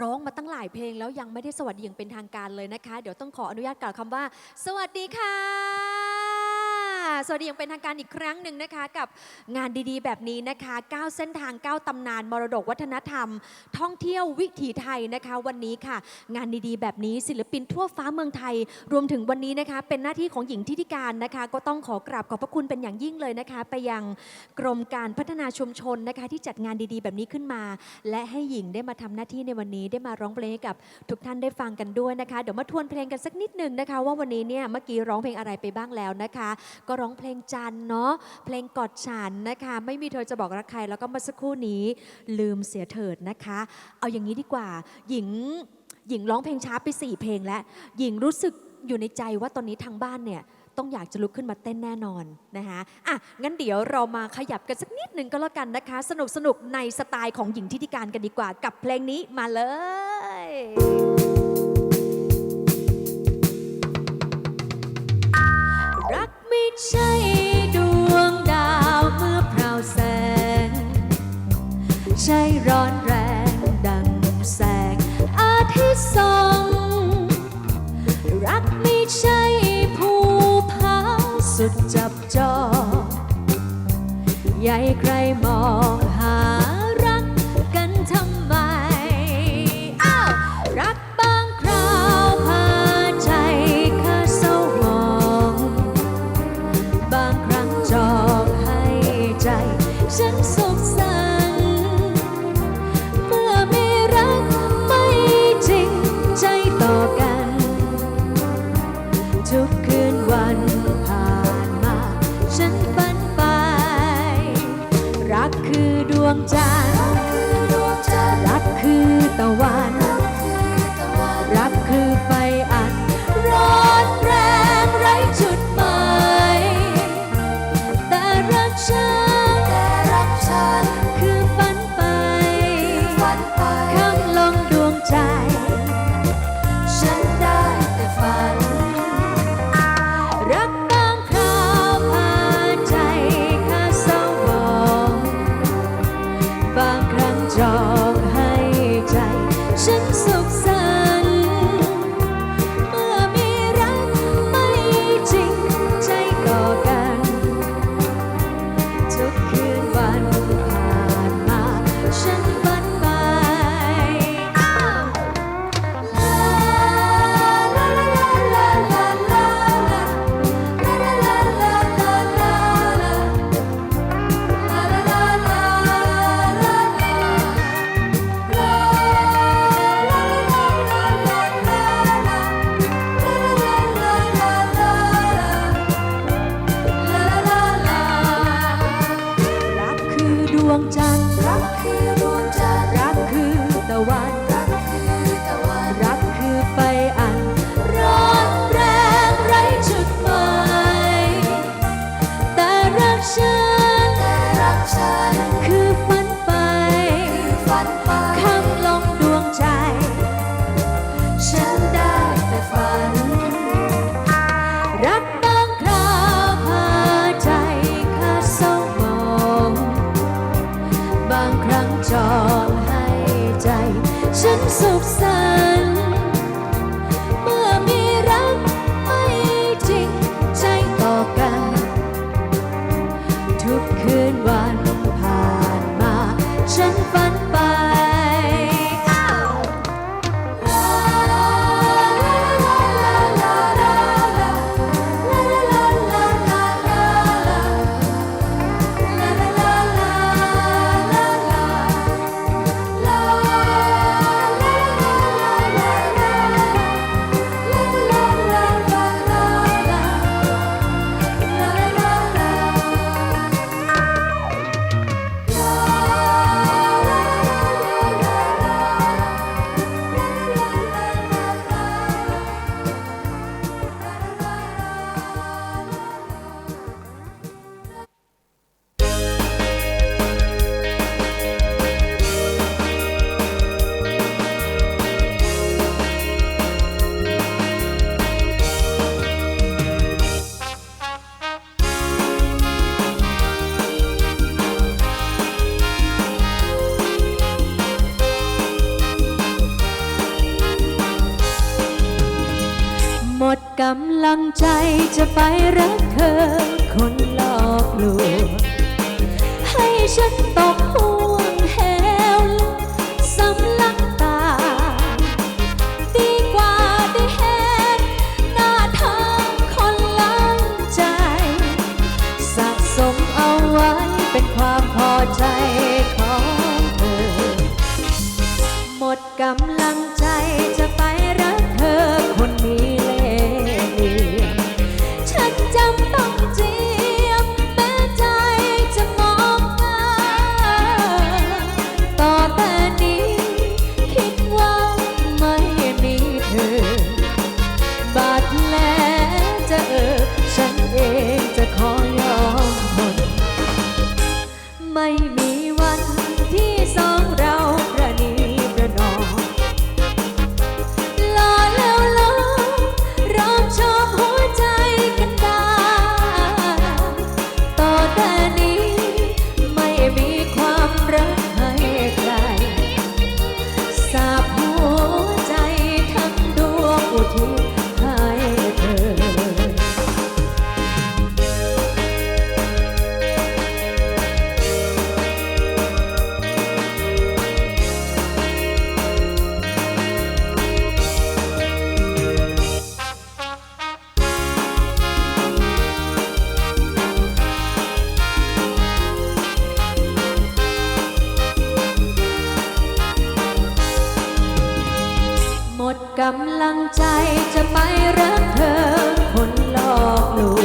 ร้องมาตั้งหลายเพลงแล้วยังไม่ได้สวัสดีอย่างเป็นทางการเลยนะคะ เดี๋ยวต้องขออนุญาตกล่าวคำว่า สวัสดีค่ะ สวัสดีอย่างเป็นทางการอีกครั้งหนึ่งนะคะ กับงานดีๆ แบบนี้นะคะ 9 เส้นทาง 9 ตำนานมรดกวัฒนธรรม ท่องเที่ยววิถีไทยนะคะ วันนี้ค่ะ งานดีๆ แบบนี้ศิลปินทั่วฟ้าเมืองไทย รวมถึงวันนี้นะคะ เป็นหน้าที่ของหญิงทิติการนะคะ ก็ต้องขอกราบขอบพระคุณเป็นอย่างยิ่งเลยนะคะ ไปยังกรมการพัฒนาชุมชนนะคะ ที่จัดงานดีๆ แบบนี้ขึ้นมา และให้หญิงได้มาทำหน้าที่ในวันนี้ได้มาร้องเพลงให้กับทุกท่านได้ฟังกันด้วยนะคะเดี๋ยวมาทวนเพลงกันสักนิดหนึ่งนะคะ ว่าวันนี้เนี่ยเมื่อกี้ร้องเพลงอะไรไปบ้างแล้วนะคะ ก็รร้องเพลงจันเนาะเพลงกอดฉันนะคะ ไม่มีเธอจะบอกรักใคร แล้วก็เมื่อสักครู่นี้ลืมเสียเถิดนะคะ เอาอย่างนี้ดีกว่า หญิงหญิงร้องเพลงช้าไปสี่เพลงแล้วหญิงรู้สึกอยู่ในใจว่าตอนนี้ทางบ้านเนี่ยต้องอยากจะลุกขึ้นมาเต้นแน่นอนนะคะอะงั้นเดี๋ยวเรามาขยับกันสักนิดหนึ่งก็แล้วกันนะคะ สนุกสนุกในสไตล์ของหญิงทิติการกันดีกว่ากับเพลงนี้มาเลย ทุกคืนวันผ่านมา ฉันฝันไป รักคือดวงจันทร์ กำลังใจจะไปรักเธอ คนหลอกลวงให้ฉันตกห่วงแหวสำลักตา ดีกว่าได้เห็นหน้าเธอคนล้างใจ สะสมเอาไว้เป็นความพอใจของเธอ หมดกำลังใจจะไป กำลังใจจะไปรักเธอคนหลอกลวง